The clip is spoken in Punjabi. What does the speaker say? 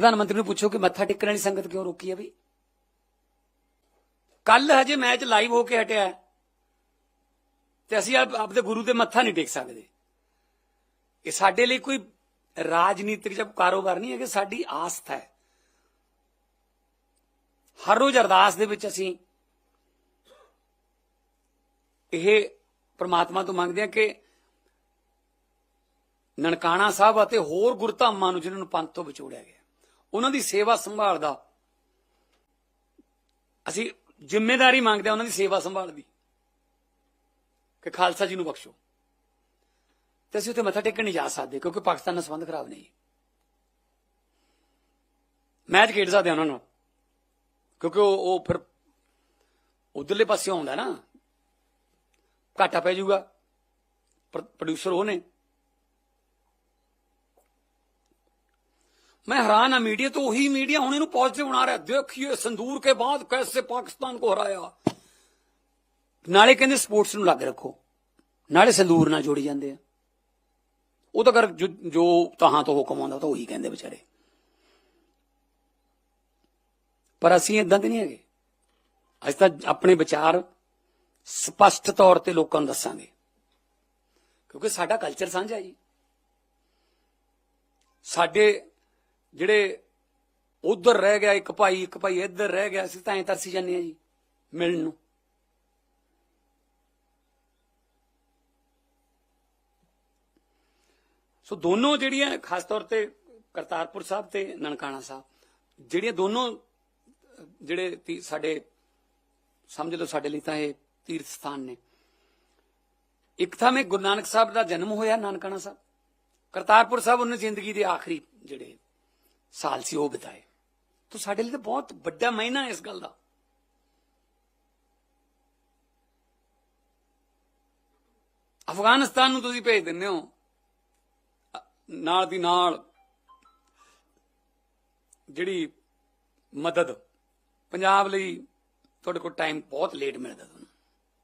ਪ੍ਰਧਾਨ ਮੰਤਰੀ ਨੂੰ ਪੁੱਛੋ ਕਿ ਮੱਥਾ ਟੇਕਣ ਵਾਲੀ ਸੰਗਤ ਕਿਉਂ ਰੋਕੀ ਹੈ ਬਈ ਕੱਲ ਹਜੇ ਮੈਚ ਲਾਈਵ ਹੋ ਕੇ ਹਟਿਆ ਤੇ ਅਸੀਂ ਆਪਦੇ ਗੁਰੂ ਦੇ ਮੱਥਾ ਨਹੀਂ ਟੇਕ ਸਕਦੇ। ਇਹ ਸਾਡੇ ਲਈ ਕੋਈ ਰਾਜਨੀਤਿਕ ਜਾਂ ਕਾਰੋਬਾਰ ਨਹੀਂ ਹੈ ਕਿ ਸਾਡੀ ਆਸਥਾ ਹੈ। ਹਰ ਰੋਜ਼ ਅਰਦਾਸ ਦੇ ਵਿੱਚ ਅਸੀਂ ਇਹ ਪ੍ਰਮਾਤਮਾ ਤੋਂ ਮੰਗਦੇ ਹਾਂ ਕਿ ਨਨਕਾਣਾ ਸਾਹਿਬ ਅਤੇ ਹੋਰ ਗੁਰਧਾਮਾਂ ਨੂੰ ਜਿਨ੍ਹਾਂ ਨੂੰ ਪੰਥ ਤੋਂ ਵਿਛੋੜਿਆ ਗਿਆ। ਉਹਨਾਂ ਦੀ ਸੇਵਾ ਸੰਭਾਲ ਦਾ ਅਸੀਂ ਜ਼ਿੰਮੇਵਾਰੀ ਮੰਗਦੇ ਹਾਂ ਉਹਨਾਂ ਦੀ ਸੇਵਾ ਸੰਭਾਲ ਦੀ। ਕਿ ਖਾਲਸਾ ਜੀ ਨੂੰ ਬਖਸ਼ੋ। ਤੇ ਅਸੀਂ ਉੱਥੇ ਮੱਥਾ ਟੇਕਣ ਨਹੀਂ ਜਾ ਸਕਦੇ, ਕਿਉਂਕਿ ਪਾਕਿਸਤਾਨ ਨਾਲ ਸੰਬੰਧ ਖਰਾਬ ਨਹੀਂ। ਮੈਚ ਖੇਡ ਸਕਦੇ ਹਾਂ ਉਹਨਾਂ ਨਾਲ ਕਿਉਂਕਿ ਉਹ ਉਹ ਫਿਰ ਉਧਰਲੇ ਪਾਸੇ ਆਉਂਦਾ ਨਾ। ਘਾਟਾ ਪੈ ਜਾਊਗਾ। ਪ੍ਰੋਡਿਊਸਰ ਉਹ ਨੇ। मैं हैरान है मीडिया तो वही मीडिया ਹੁਣ ਇਹਨੂੰ ਪੋਜ਼ਿਟਿਵ ਬਣਾ ਰਿਹਾ ਦੇਖੀਏ ਸੰਦੂਰ ਕੇ ਬਾਅਦ ਕੈਸੇ ਪਾਕਿਸਤਾਨ ਕੋ ਹਰਾਇਆ ਨਾਲੇ ਕਹਿੰਦੇ ਸਪੋਰਟਸ ਨੂੰ ਲੱਗ ਰੱਖੋ ਨਾਲੇ ਸੰਦੂਰ ਨਾਲ ਜੋੜੀ ਜਾਂਦੇ ਆ ਉਹ ਤਾਂ ਕਰ ਜੋ ਜੋ ਤਹਾਂ ਤੋਂ ਹੁਕਮ ਆਉਂਦਾ ਉਹ ਤਾਂ ਉਹੀ ਕਹਿੰਦੇ ਵਿਚਾਰੇ ਪਰ ਅਸੀਂ ਇਦਾਂ ਦੇ ਨਹੀਂ ਹੈਗੇ ਅਸੀਂ ਤਾਂ ਆਪਣੇ ਵਿਚਾਰ ਸਪਸ਼ਟ ਤੌਰ ਤੇ ਲੋਕਾਂ ਨੂੰ ਦੱਸਾਂਗੇ ਕਿਉਂਕਿ ਸਾਡਾ ਕਲਚਰ ਸਾਂਝਾ ਹੈ ਜੀ ਸਾਡੇ ਜਿਹੜੇ ਉਧਰ ਰਹਿ ਗਿਆ, ਇੱਕ ਭਾਈ ਇੱਕ ਭਾਈ ਇੱਧਰ ਰਹਿ ਗਿਆ, ਅਸੀਂ ਤਾਂ ਐਂ ਤਰਸੀ ਜਾਂਦੇ ਆ ਜੀ, ਮਿਲਣ ਨੂੰ। ਸੋ ਦੋਨੋਂ ਜਿਹੜੀਆਂ, ਖਾਸ ਤੌਰ ਤੇ ਕਰਤਾਰਪੁਰ ਸਾਹਿਬ ਤੇ ਨਨਕਾਣਾ ਸਾਹਿਬ, ਜਿਹੜੀਆਂ ਦੋਨੋਂ, ਜਿਹੜੇ ਸਾਡੇ, ਸਮਝ ਲਓ ਸਾਡੇ ਲਈ ਤਾਂ ਇਹ ਤੀਰਥ ਸਥਾਨ ਨੇ। ਇੱਕ ਥਾਂ ਮੈਂ ਗੁਰੂ ਨਾਨਕ ਸਾਹਿਬ ਦਾ ਜਨਮ ਹੋਇਆ, ਨਾਨਕਾਣਾ ਸਾਹਿਬ। ਕਰਤਾਰਪੁਰ ਸਾਹਿਬ ਉਹਨੇ ਜ਼ਿੰਦਗੀ ਦੇ ਆਖਰੀ ਜਿਹੜੇ ਸਾਲ ਸੀ, ਉਹ ਬਿਤਾਏ। ਤਾਂ ਸਾਡੇ ਲਈ ਤਾਂ ਬਹੁਤ ਵੱਡਾ ਮਹੀਨਾ ਇਸ ਗੱਲ ਦਾ। ਅਫਗਾਨਿਸਤਾਨ ਨੂੰ ਤੁਸੀਂ ਭੇਜ ਦਿੰਦੇ ਹੋ। ਨਾਲ ਦੀ ਨਾਲ ਜਿਹੜੀ ਮਦਦ, ਪੰਜਾਬ ਲਈ ਤੁਹਾਡੇ ਕੋਲ ਟਾਈਮ ਬਹੁਤ ਲੇਟ ਮਿਲਦਾ। ਤੁਹਾਨੂੰ